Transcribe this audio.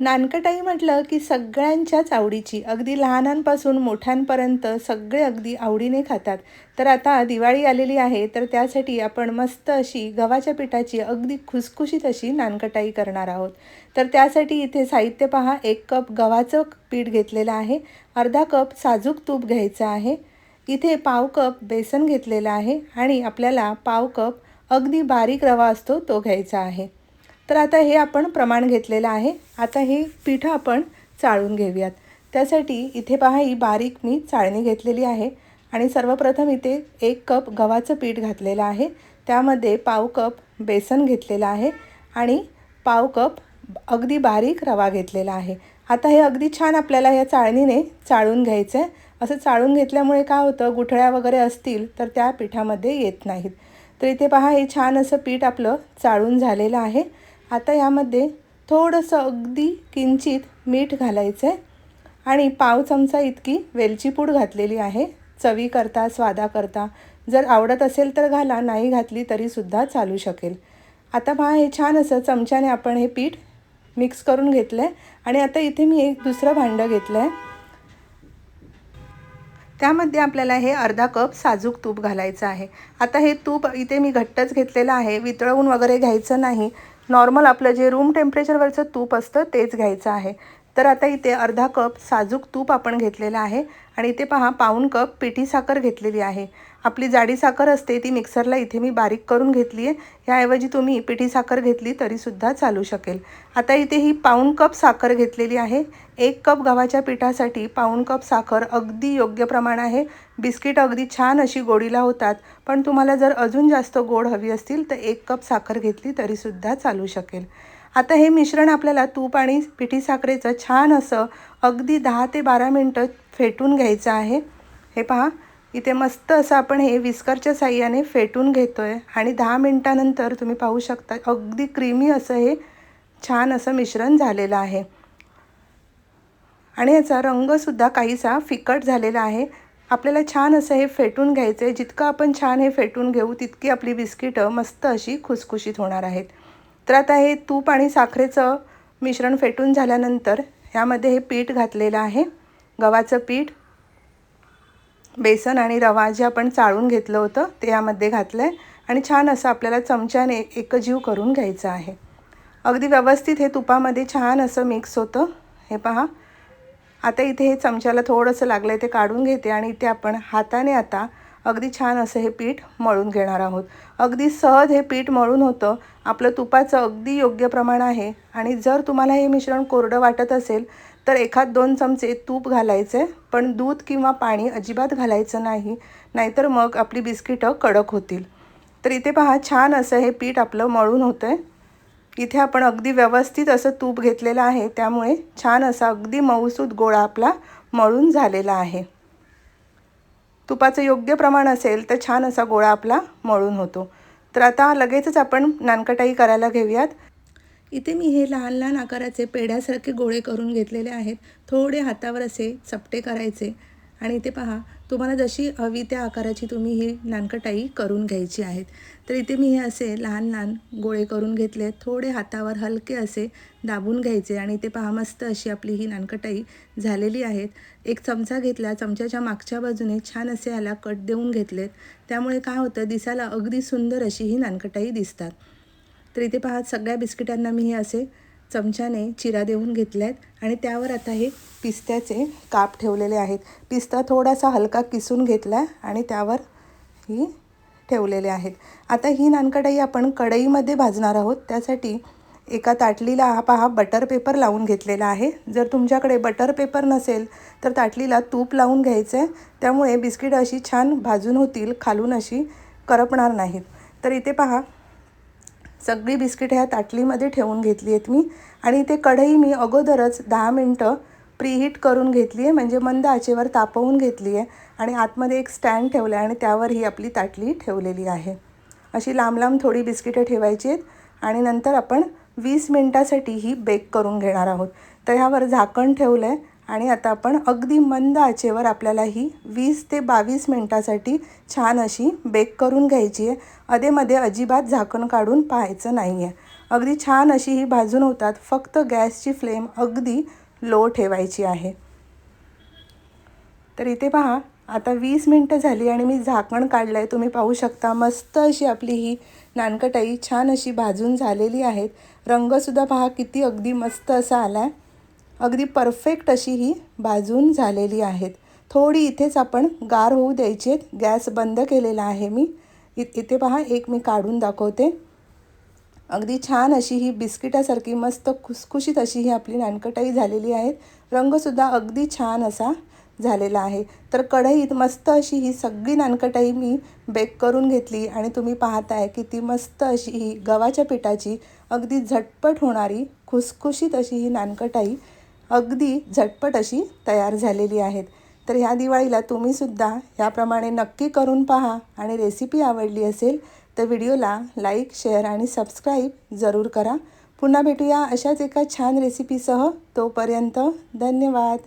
नानकटाई म्हटलं की सगळ्यांच्याच आवडीची. अगदी लहानांपासून मोठ्यांपर्यंत सगळे अगदी आवडीने खातात. तर आता दिवाळी आलेली आहे तर त्यासाठी आपण मस्त अशी गव्हाच्या पिठाची अगदी खुसखुशीत अशी नानकटाई करणार आहोत. तर त्यासाठी इथे साहित्य पहा एक कप गव्हाचं पीठ घेतलेलं आहे अर्धा कप साजूक तूप घ्यायचं आहे. इथे पाव कप बेसन घेतलेलं आहे आणि आपल्याला पाव कप अगदी बारीक रवा असतो तो घ्यायचा आहे. तर आता हे आपण प्रमाण घेतलेलं आहे. आता हे पिठं आपण चाळून घेऊयात. त्यासाठी इथे पहा ही बारीक मी चाळणी घेतलेली आहे आणि सर्वप्रथम इथे एक कप गव्हाचं पीठ घातलेलं आहे. त्यामध्ये पाव कप बेसन घेतलेलं आहे आणि पाव कप अगदी बारीक रवा घेतलेला आहे. आता हे अगदी छान आपल्याला या चाळणीने चाळून घ्यायचं आहे. असं चाळून घेतल्यामुळे काय होतं गुठळ्या वगैरे असतील तर त्या पिठामध्ये येत नाहीत. तर इथे पहा हे छान असं पीठ आपलं चाळून झालेलं आहे. आता यामध्ये थोडंसं अगदी किंचित मीठ घालायचं आहे आणि पाव चमचा इतकी वेलची पूड घातलेली आहे. चवीकरता स्वादाकरता जर आवडत असेल तर घाला नाही घातली तरीसुद्धा चालू शकेल. आता पहा हे छान असं चमच्याने आपण हे पीठ मिक्स करून घेतलं आहे आणि आता इथे मी एक दुसरं भांडं घेतलं आहे त्यामध्ये आपल्याला हे अर्धा कप साजूक तूप घालायचं आहे. आता हे तूप इथे मी घट्टच घेतलेलं आहे. वितळवून वगैरे घ्यायचं नाही. नॉर्मल आपलं जे रूम टेम्परेचरवरचं तूप असतं तेच घ्यायचं आहे. तर आता इथे अर्धा कप साजूक तूप आपण घेतलेलं आहे. आणि इथे पहा पाऊन कप पिठी साखर घेतलेली आहे. आपली जाडी साखर असते ती मिक्सरला इथे मी बारीक करून घेतली आहे ह्याऐवजी तुम्ही पिठी साखर घेतली तरीसुद्धा चालू शकेल. आता इथे ही पाऊण कप साखर घेतलेली आहे. एक कप गव्हाच्या पिठासाठी पाऊण कप साखर अगदी योग्य प्रमाण आहे. बिस्किट अगदी छान अशी गोडीला होतात. पण तुम्हाला जर अजून जास्त गोड हवी असतील तर एक कप साखर घेतली तरीसुद्धा चालू शकेल. आता हे मिश्रण आपल्याला तूप आणि पिठी साखरेचं छान असं अगदी दहा ते बारा मिनटं फेटून घ्यायचं आहे. हे पहा इथे मस्त असं आपण हे विस्करच्या साह्याने फेटून घेतो आहे आणि दहा मिनटानंतर तुम्ही पाहू शकता अगदी क्रीमी असं हे छान असं मिश्रण झालेलं आहे. आणि याचा रंगसुद्धा काहीसा फिकट झालेला आहे. आपल्याला छान असं हे फेटून घ्यायचं आहे जितकं आपण छान हे फेटून घेऊ तितकी आपली बिस्किटं मस्त अशी खुसखुशीत होणार आहेत. तर आता हे तूप आणि साखरेचं मिश्रण फेटून झाल्यानंतर ह्यामध्ये हे पीठ घातलेलं आहे. गव्हाचं पीठ बेसन आणि रवा जे आपण चाळून घेतलं होतं ते यामध्ये घातलं आहे आणि छान असं आपल्याला चमच्याने एकजीव करून घ्यायचं आहे. अगदी व्यवस्थित हे तुपामध्ये छान असं मिक्स होतं. हे पहा. आता इथे हे चमच्याला थोडंसं लागलं आहे ते काढून घेते आणि इथे आपण हाताने आता अगदी छान असं हे पीठ मळून घेणार आहोत. अगदी सहज हे पीठ मळून होतं. आपलं तुपाचं अगदी योग्य प्रमाण आहे. आणि जर तुम्हाला हे मिश्रण कोरडं वाटत असेल तर एखाद दोन चमचे तूप घालायचे पण दूध किंवा पाणी अजिबात घालायचं नाही नाहीतर मग आपली बिस्किटं कडक होतील. तर इथे पहा छान असं हे पीठ आपलं मळून होतं आहे इथे आपण अगदी व्यवस्थित असं तूप घेतलेलं आहे. त्यामुळे छान असा अगदी मऊसूद गोळा आपला मळून झालेला आहे. तुपाचं योग्य प्रमाण असेल तर छान असा गोळा आपला मळून होतो. तर आता लगेचच आपण नानकटाई करायला घेऊयात. इथे मी हे लहान लहान आकाराचे पेढ्यासारखे गोळे करून घेतलेले आहेत. थोडे हातावर असे चपटे करायचे. आणि इथे पहा तुम्हाला जशी हवी त्या आकाराची तुम्ही ही नानकटाई करून घ्यायची आहेत. तर इथे मी हे असे लहान लहान गोळे करून घेतले. थोडे हातावर हलके असे दाबून घ्यायचे आणि ते पहा मस्त अशी आपली ही नानकटाई झालेली आहेत. एक चमचा घेतला चमच्याच्या मागच्या बाजूने छान असे याला कट देऊन घेतलेत. त्यामुळे काय होतं दिसायला अगदी सुंदर अशी ही नानकटाई दिसतात. तर इथे पहा सगळ्या बिस्किटांना मी हे असे चमच्याने चिरा देऊन घेतल्या आहेत आणि त्यावर आता हे पिस्त्याचे काप ठेवलेले आहेत. पिस्ता थोडासा हलका किसून घेतला आहे आणि त्यावर ही ठेवलेले आहेत. आता ही नानकटाई आपण कढईमध्ये भाजणार आहोत. त्यासाठी एका ताटलीला हा पहा बटर पेपर लावून घेतलेला आहे. जर तुमच्याकडे बटर पेपर नसेल तर ताटलीला तूप लावून घ्यायचं. आहे त्यामुळे बिस्किट अशी छान भाजून होतील खालून अशी करपणार नाहीत. तर इथे पहा सगळी बिस्किट ह्या ताटलीमध्ये ठेवून घेतली आहेत मी. आणि ते कढई मी अगोदरच दहा मिनटं प्रीहीट करून घेतली आहे म्हणजे मंद आचेवर तापवून घेतली आहे. आणि आतमध्ये एक स्टँड ठेवला आहे आणि त्यावर ही आपली ताटली ठेवलेली आहे. अशी लांब लांब थोडी बिस्किटं ठेवायची आहेत आणि नंतर आपण वीस मिनटासाठी ही बेक करून घेणार आहोत. तर ह्यावर झाकण ठेवलं आहे. आणि आता आपण अगदी मंद आचेवर आपल्याला ही वीस ते बावीस मिनटासाठी छान अशी बेक करून घ्यायची आहे. अधेमध्ये अजिबात झाकण काढून पाहायचं नाही आहे अगदी छान अशी ही भाजून होतात. फक्त गॅसची फ्लेम अगदी लो ठेवायची आहे. तर इथे पहा आता वीस मिनटं झाली आणि मी झाकण काढलं आहे तुम्ही पाहू शकता मस्त अशी आपली ही नानकटाई छान अशी भाजून झालेली आहेत. रंगसुद्धा पहा किती अगदी मस्त असा आला आहे अगदी परफेक्ट अशी ही भाजून झालेली आहेत. थोडी इथेच आपण गार होऊ द्यायची आहेत. गॅस बंद केलेला आहे मी. इ इथे पहा एक मी काढून दाखवते. अगदी छान अशी ही बिस्किटासारखी मस्त खुसखुशीत अशी ही आपली नानकटाई झालेली आहेत. रंगसुद्धा अगदी छान असा झालेला आहे. तर कढईत मस्त अशी ही सगळी नानकटाई मी बेक करून घेतली आणि तुम्ही पाहताय ती मस्त अशी ही गव्हाच्या पिठाची अगदी झटपट होणारी खुसखुशीत अशी ही नानकटाई अगदी झटपट अशी तयार झालेली आहेत. तर ह्या दिवाळीला तुम्हीसुद्धा ह्याप्रमाणे नक्की करून पहा आणि रेसिपी आवडली असेल तर व्हिडिओला लाईक शेअर आणि सबस्क्राईब जरूर करा. पुन्हा भेटूया अशाच एका छान रेसिपीसह तोपर्यंत धन्यवाद.